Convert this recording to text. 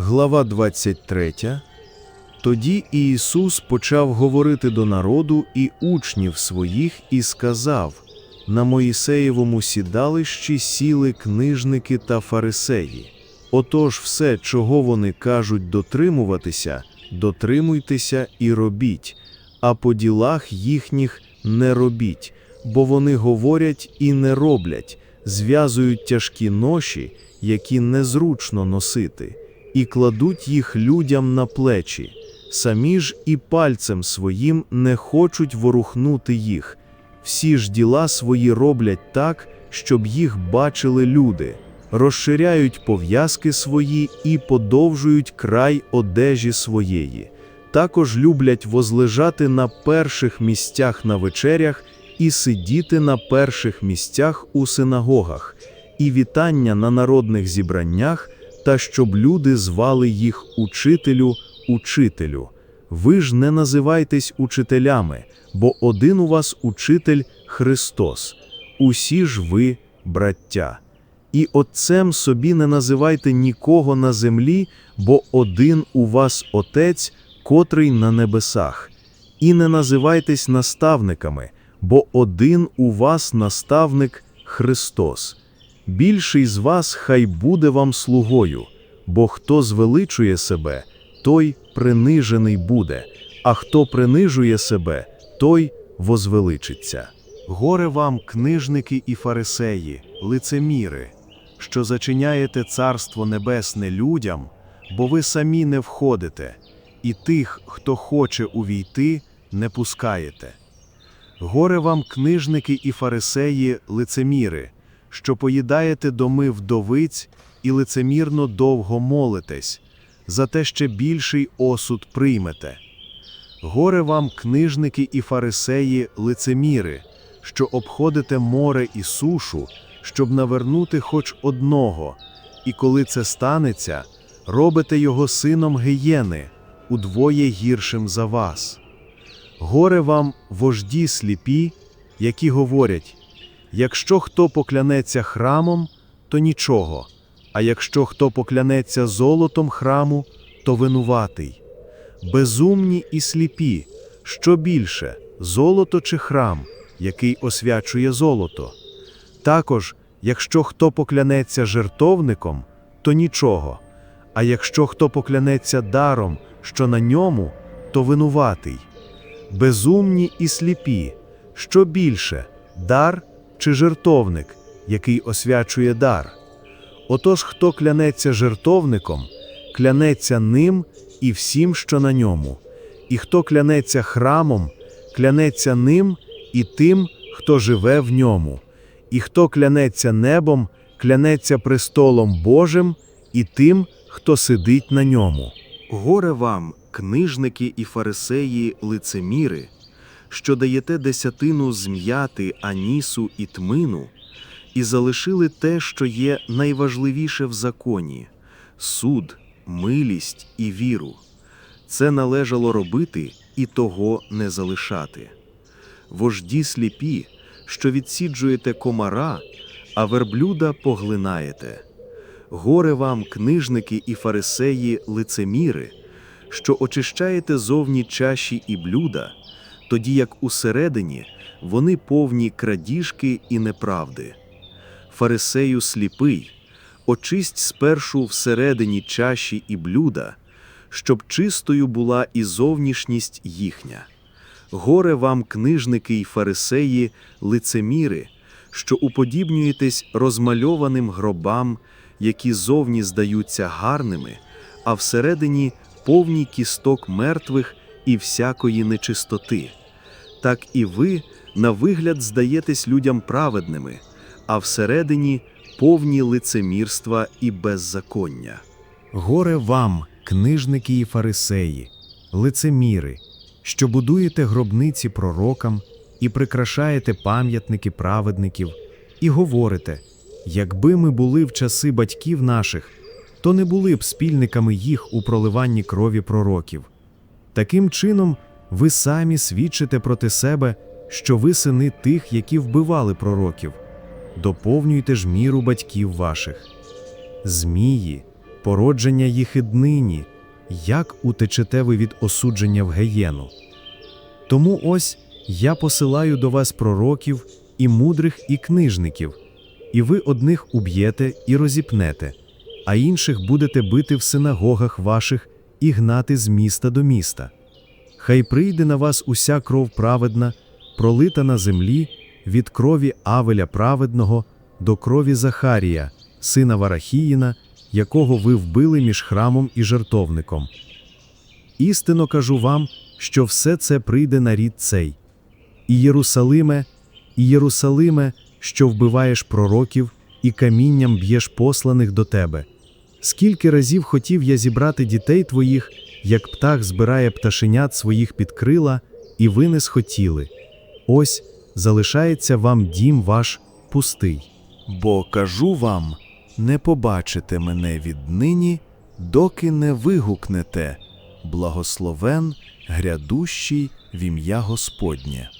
Глава 23. Тоді Ісус почав говорити до народу і учнів своїх і сказав: На Моїсеєвому сідалищі сіли книжники та фарисеї. Отож, все, чого вони кажуть дотримуватися, дотримуйтеся і робіть, а по ділах їхніх не робіть, бо вони говорять і не роблять, зв'язують тяжкі ноші, які незручно носити, і кладуть їх людям на плечі, самі ж і пальцем своїм не хочуть ворухнути їх. Всі ж діла свої роблять так, щоб їх бачили люди, розширяють пов'язки свої і подовжують край одежі своєї. Також люблять возлежати на перших місцях на вечерях і сидіти на перших місцях у синагогах, і вітання на народних зібраннях, та щоб люди звали їх учителю, учителю. Ви ж не називайтесь учителями, бо один у вас учитель Христос, усі ж ви браття. І отцем собі не називайте нікого на землі, бо один у вас Отець, котрий на небесах. І не називайтесь наставниками, бо один у вас наставник Христос. Більший з вас хай буде вам слугою, бо хто звеличує себе, той принижений буде, а хто принижує себе, той возвеличиться. Горе вам, книжники і фарисеї, лицеміри, що зачиняєте царство небесне людям, бо ви самі не входите, і тих, хто хоче увійти, не пускаєте. Горе вам, книжники і фарисеї, лицеміри, що поїдаєте доми вдовиць і лицемірно довго молитесь, за те ще більший осуд приймете. Горе вам, книжники і фарисеї, лицеміри, що обходите море і сушу, щоб навернути хоч одного, і коли це станеться, робите його сином гієни, удвоє гіршим за вас. Горе вам, вожді сліпі, які говорять: якщо хто поклянеться храмом, то нічого, а якщо хто поклянеться золотом храму, то винуватий. Безумні і сліпі, що більше золото чи храм, який освячує золото. Також, якщо хто поклянеться жертовником, то нічого, а якщо хто поклянеться даром, що на ньому, то винуватий. Безумні і сліпі, що більше дар чи жертовник, який освячує дар. Отож, хто клянеться жертовником, клянеться ним і всім, що на ньому, і хто клянеться храмом, клянеться ним і тим, хто живе в ньому, і хто клянеться небом, клянеться престолом Божим і тим, хто сидить на ньому. Горе вам, книжники і фарисеї, лицеміри, що даєте десятину зм'яти, анісу і тмину, і залишили те, що є найважливіше в законі суд, милість і віру. Це належало робити і того не залишати. Вожді сліпі, що відсіджуєте комара, а верблюда поглинаєте. Горе вам, книжники і фарисеї, лицеміри, що очищаєте зовні чаші і блюда, тоді як усередині вони повні крадіжки і неправди. Фарисею сліпий, очисть спершу всередині чаші і блюда, щоб чистою була і зовнішність їхня. Горе вам, книжники й фарисеї, лицеміри, що уподібнюєтесь розмальованим гробам, які зовні здаються гарними, а всередині повні кісток мертвих і всякої нечистоти. Так і ви, на вигляд, здаєтесь людям праведними, а всередині повні лицемірства і беззаконня. Горе вам, книжники і фарисеї, лицеміри, що будуєте гробниці пророкам і прикрашаєте пам'ятники праведників, і говорите: якби ми були в часи батьків наших, то не були б спільниками їх у проливанні крові пророків. Таким чином, ви самі свідчите проти себе, що ви сини тих, які вбивали пророків. Доповнюйте ж міру батьків ваших. Змії, породження їх і днині, як утечете ви від осудження в геєну. Тому ось я посилаю до вас пророків і мудрих, і книжників, і ви одних уб'єте і розіпнете, а інших будете бити в синагогах ваших і гнати з міста до міста. Хай прийде на вас уся кров праведна, пролита на землі, від крові Авеля праведного до крові Захарія, сина Варахіїна, якого ви вбили між храмом і жертовником. Істинно кажу вам, що все це прийде на рід цей. І Єрусалиме, і Єрусалиме, що вбиваєш пророків і камінням б'єш посланих до тебе. Скільки разів хотів я зібрати дітей твоїх, як птах збирає пташенят своїх під крила, і ви не схотіли. Ось залишається вам дім ваш пустий. Бо кажу вам, не побачите мене віднині, доки не вигукнете благословен грядущий в ім'я Господнє.